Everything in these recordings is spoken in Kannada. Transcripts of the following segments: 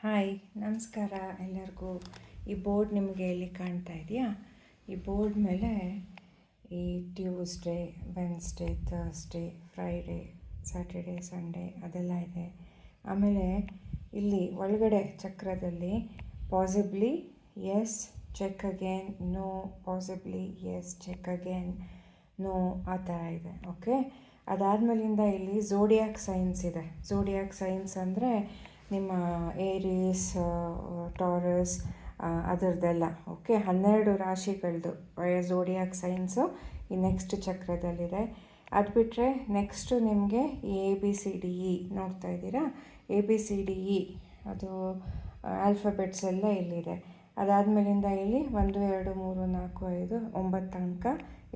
ಹಾಯ್, ನಮಸ್ಕಾರ ಎಲ್ಲರಿಗೂ. ಈ ಬೋರ್ಡ್ ನಿಮಗೆ ಇಲ್ಲಿ ಕಾಣ್ತಾ ಇದೆಯಾ? ಈ ಬೋರ್ಡ್ ಮೇಲೆ ಈ Tuesday Wednesday Thursday Friday Saturday Sunday ಅದೆಲ್ಲ ಇದೆ. ಆಮೇಲೆ ಇಲ್ಲಿ ಒಳಗಡೆ ಚಕ್ರದಲ್ಲಿ possibly yes check again no possibly yes check again no ಆ ಥರ ಇದೆ ಓಕೆ ಅದಾದಮೇಲಿಂದ ಇಲ್ಲಿ ಝೋಡಿಯಾಕ್ ಸೈನ್ಸ್ ಇದೆ. ಝೋಡಿಯಾಕ್ ಸೈನ್ಸ್ ಅಂದರೆ ನಿಮ್ಮ ಏರೀಸ್ ಟಾರಸ್ ಅದರದ್ದೆಲ್ಲ ಓಕೆ ಹನ್ನೆರಡು ರಾಶಿಗಳದ್ದು ಝೋಡಿಯಾಕ್ ಸೈನ್ಸು ಈ ನೆಕ್ಸ್ಟ್ ಚಕ್ರದಲ್ಲಿದೆ. ಅದು ಬಿಟ್ಟರೆ ನೆಕ್ಸ್ಟು ನಿಮಗೆ A B C D E ನೋಡ್ತಾ ಇದ್ದೀರಾ? A B C D E ಅದು ಆಲ್ಫಬೆಟ್ಸ್ ಎಲ್ಲ ಇಲ್ಲಿದೆ. ಅದಾದಮೇಲಿಂದ ಇಲ್ಲಿ ಒಂದು, ಎರಡು, ಮೂರು, ನಾಲ್ಕು, ಐದು, ಒಂಬತ್ತು ಅಂಕ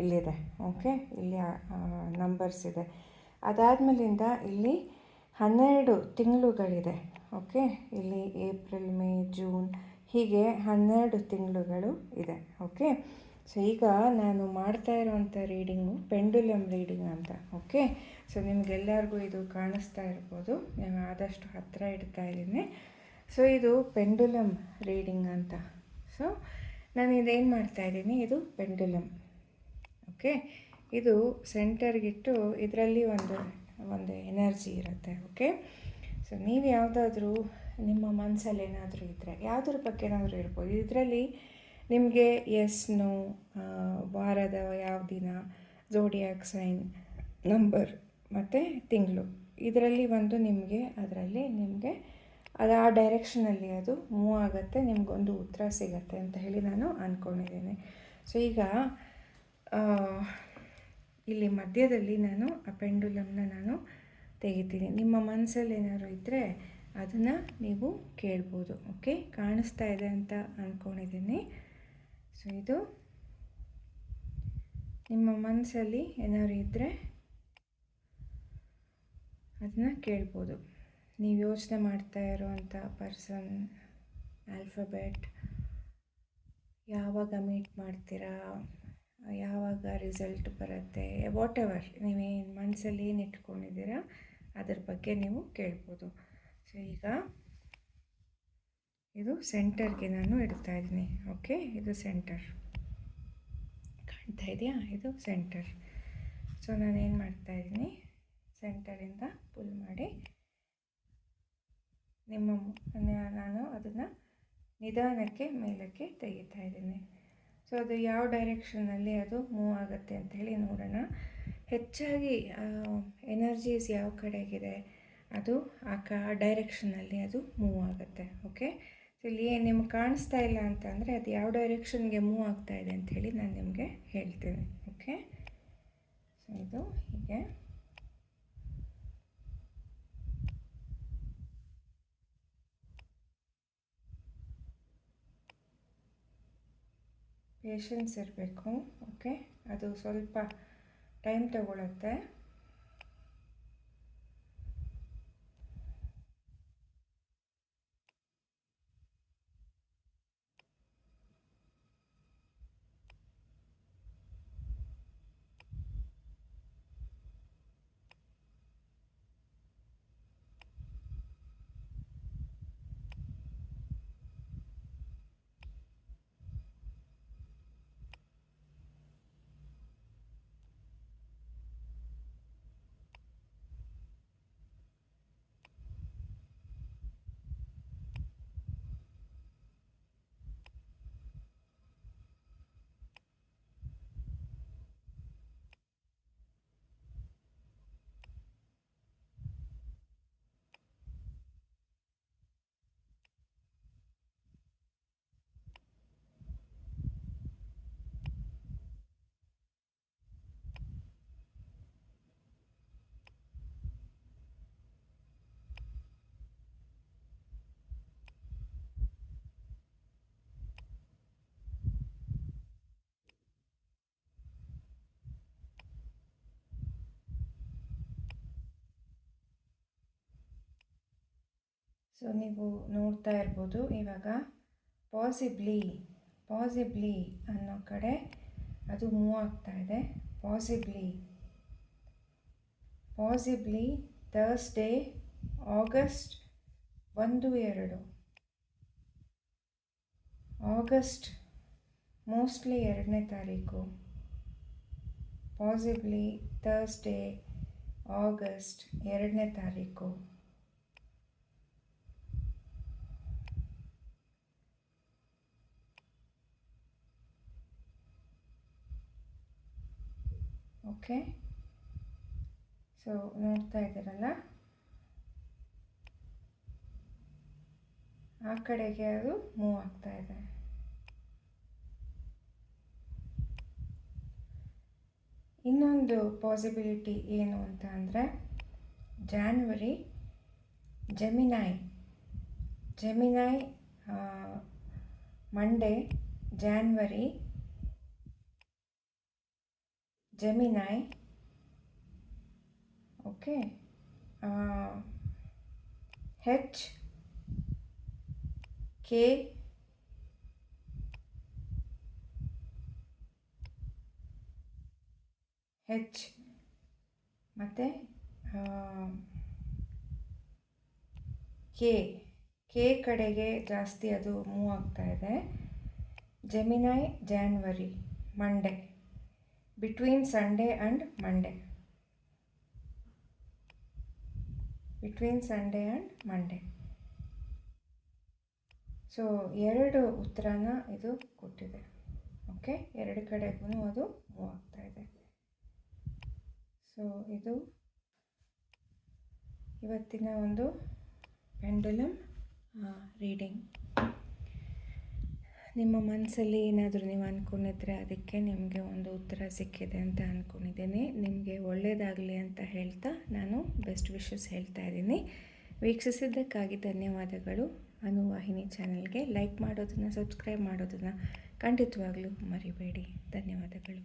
ಇಲ್ಲಿದೆ ಓಕೆ ಇಲ್ಲಿ ನಂಬರ್ಸ್ ಇದೆ. ಅದಾದಮೇಲಿಂದ ಇಲ್ಲಿ ಹನ್ನೆರಡು ತಿಂಗಳುಗಳಿದೆ, ಓಕೆ? ಇಲ್ಲಿ ಏಪ್ರಿಲ್, ಮೇ, ಜೂನ್, ಹೀಗೆ ಹನ್ನೆರಡು ತಿಂಗಳುಗಳು ಇದೆ, ಓಕೆ? ಸೊ, ಈಗ ನಾನು ಮಾಡ್ತಾ ಇರುವಂಥ ರೀಡಿಂಗು ಪೆಂಡುಲಮ್ ರೀಡಿಂಗ್ ಅಂತ, ಓಕೆ? ಸೊ, ನಿಮಗೆಲ್ಲರಿಗೂ ಇದು ಕಾಣಿಸ್ತಾ ಇರ್ಬೋದು. ನಾನು ಆದಷ್ಟು ಹತ್ತಿರ ಇಡ್ತಾ ಇದ್ದೀನಿ. ಸೊ, ಇದು ಪೆಂಡುಲಮ್ ರೀಡಿಂಗ್ ಅಂತ. ಸೊ, ನಾನು ಇದೇನು ಮಾಡ್ತಾಯಿದ್ದೀನಿ ಇದು ಪೆಂಡುಲಮ್ ಓಕೆ? ಇದು ಸೆಂಟರ್ಗಿಟ್ಟು ಇದರಲ್ಲಿ ಒಂದು ಒಂದು ಎನರ್ಜಿ ಇರುತ್ತೆ ಓಕೆ ಸೊ ನೀವು ಯಾವುದಾದ್ರೂ ನಿಮ್ಮ ಮನಸ್ಸಲ್ಲಿ ಏನಾದರೂ ಇದ್ದರೆ ಯಾವುದ್ರ ಬಗ್ಗೆ ಏನಾದರೂ ಇರ್ಬೋದು ಇದರಲ್ಲಿ ನಿಮಗೆ ಎಸ್ ನೋ ವಾರದ ಯಾವ ದಿನ ಜೋಡಿಯಾಕ್ ಸೈನ್ ನಂಬರ್ ಮತ್ತು ತಿಂಗಳು. ಇದರಲ್ಲಿ ಒಂದು ನಿಮಗೆ, ಅದರಲ್ಲಿ ನಿಮಗೆ ಅದು ಆ ಡೈರೆಕ್ಷನಲ್ಲಿ ಅದು ಮೂವ್ ಆಗುತ್ತೆ, ನಿಮಗೊಂದು ಉತ್ತರ ಸಿಗತ್ತೆ ಅಂತ ಹೇಳಿ ನಾನು ಅಂದ್ಕೊಂಡಿದ್ದೇನೆ ಸೊ ಈಗ ಇಲ್ಲಿ ಮಧ್ಯದಲ್ಲಿ ನಾನು ಆ ಪೆಂಡುಲಮ್ನ ನಾನು ತೆಗಿತೀನಿ. ನಿಮ್ಮ ಮನಸ್ಸಲ್ಲಿ ಏನಾದ್ರು ಇದ್ದರೆ ಅದನ್ನು ನೀವು ಕೇಳ್ಬೋದು ಓಕೆ ಕಾಣಿಸ್ತಾ ಇದೆ ಅಂತ ಅಂದ್ಕೊಂಡಿದ್ದೀನಿ ಸೊ ಇದು ನಿಮ್ಮ ಮನಸ್ಸಲ್ಲಿ ಏನಾದ್ರು ಇದ್ದರೆ ಅದನ್ನು ಕೇಳ್ಬೋದು. ನೀವು ಯೋಚನೆ ಮಾಡ್ತಾ ಇರೋವಂಥ ಪರ್ಸನ್ ಆಲ್ಫಬೆಟ್ ಯಾವಾಗ ಮೀಟ್ ಮಾಡ್ತೀರಾ? ಯಾವಾಗ ರಿಸಲ್ಟ್ ಬರುತ್ತೆ ವಾಟ್ ಎವರ್ ನೀವೇನು ಮನಸ್ಸಲ್ಲಿ ಏನು ಇಟ್ಕೊಂಡಿದ್ದೀರಾ, ಅದ್ರ ಬಗ್ಗೆ ನೀವು ಕೇಳ್ಬೋದು. ಸೊ ಈಗ ಇದು ಸೆಂಟರ್ಗೆ ನಾನು ಇಡ್ತಾ ಇದ್ದೀನಿ. ಓಕೆ ಇದು ಸೆಂಟರ್ ಕಾಣ್ತಾ ಇದೆಯಾ? ಇದು ಸೆಂಟರ್ ಸೊ ನಾನೇನು ಮಾಡ್ತಾ ಇದ್ದೀನಿ? ಸೆಂಟರಿಂದ ಪುಲ್ ಮಾಡಿ ನಿಮ್ಮ ನಾನು ಅದನ್ನು ನಿಧಾನಕ್ಕೆ ಮೇಲಕ್ಕೆ ತೆಗಿತಾ ಇದ್ದೀನಿ. ಸೊ ಅದು ಯಾವ ಡೈರೆಕ್ಷನಲ್ಲಿ ಅದು ಮೂವ್ ಆಗುತ್ತೆ ಅಂಥೇಳಿ ನೋಡೋಣ. ಹೆಚ್ಚಾಗಿ ಎನರ್ಜೀಸ್ ಯಾವ ಕಡೆಗಿದೆ, ಅದು ಆ ಕ ಡೈರೆಕ್ಷನಲ್ಲಿ ಅದು ಮೂವ್ ಆಗುತ್ತೆ ಓಕೆ ಸೊ ಇಲ್ಲಿ ನಿಮ್ಗೆ ಕಾಣಿಸ್ತಾ ಇಲ್ಲ ಅಂತಂದರೆ ಅದು ಯಾವ ಡೈರೆಕ್ಷನ್ಗೆ ಮೂವ್ ಆಗ್ತಾ ಇದೆ ಅಂಥೇಳಿ ನಾನು ನಿಮಗೆ ಹೇಳ್ತೀನಿ ಓಕೆ ಸೊ ಇದು ಹೀಗೆ. ಪೇಷನ್ಸ್ ಇರಬೇಕು ಓಕೆ ಅದು ಸ್ವಲ್ಪ ಟೈಮ್ ತಗೊಳುತ್ತೆ. ಸೊ ನೀವು ನೋಡ್ತಾ ಇರ್ಬೋದು ಇವಾಗ ಪಾಸಿಬ್ಲಿ ಪಾಸಿಬ್ಲಿ ಅನ್ನೋ ಕಡೆ ಅದು ಮೂವ್ ಆಗ್ತಾ ಇದೆ. ಪಾಸಿಬ್ಲಿ ಪಾಸಿಬ್ಲಿ ಥರ್ಸ್ಡೇ ಆಗಸ್ಟ್ ಒಂದು, ಎರಡು. ಆಗಸ್ಟ್ ಮೋಸ್ಟ್ಲಿ ಎರಡನೇ ತಾರೀಕು. ಪಾಸಿಬ್ಲಿ ಥರ್ಸ್ಡೇ ಆಗಸ್ಟ್ ಎರಡನೇ ತಾರೀಕು. ಓಕೆ ಸೊ ನೋಡ್ತಾ ಇದ್ದೀರಲ್ಲ? ಆ ಕಡೆಗೆ ಅದು ಮೂವ್ ಆಗ್ತಾ ಇದೆ. ಇನ್ನೊಂದು ಪಾಸಿಬಿಲಿಟಿ ಏನು ಅಂತ ಅಂದರೆ January Gemini Gemini Monday January Gemini okay H K H ಮತ್ತು ಕೆ ಕೆ ಕಡೆಗೆ ಜಾಸ್ತಿ ಅದು ಮೂವ್ ಆಗ್ತಾ ಇದೆ. Gemini January Monday between Sunday and Monday between Sunday and Monday so ಎರಡು ಉತ್ತರನ ಇದು ಕೊಟ್ಟಿದೆ. ಓಕೆ ಎರಡು ಕಡೆಗೂ ಅದು ಮೂವ್ ಆಗ್ತಾ ಇದೆ. ಸೊ ಇದು ಇವತ್ತಿನ ಒಂದು ಪೆಂಡುಲಮ್ ರೀಡಿಂಗ್ ನಿಮ್ಮ ಮನಸ್ಸಲ್ಲಿ ಏನಾದರೂ ನೀವು ಅಂದ್ಕೊಂಡಿದ್ರೆ ಅದಕ್ಕೆ ನಿಮಗೆ ಒಂದು ಉತ್ತರ ಸಿಕ್ಕಿದೆ ಅಂತ ಅಂದ್ಕೊಂಡಿದ್ದೀನಿ ನಿಮಗೆ ಒಳ್ಳೆಯದಾಗಲಿ ಅಂತ ಹೇಳ್ತಾ ನಾನು ಬೆಸ್ಟ್ ವಿಶಸ್ ಹೇಳ್ತಾ ಇದ್ದೀನಿ. ವೀಕ್ಷಿಸಿದ್ದಕ್ಕಾಗಿ ಧನ್ಯವಾದಗಳು. ಅನುವಾಹಿನಿ ಚಾನಲ್ಗೆ ಲೈಕ್ ಮಾಡೋದನ್ನು, ಸಬ್ಸ್ಕ್ರೈಬ್ ಮಾಡೋದನ್ನು ಖಂಡಿತವಾಗ್ಲೂ ಮರಿಬೇಡಿ. ಧನ್ಯವಾದಗಳು.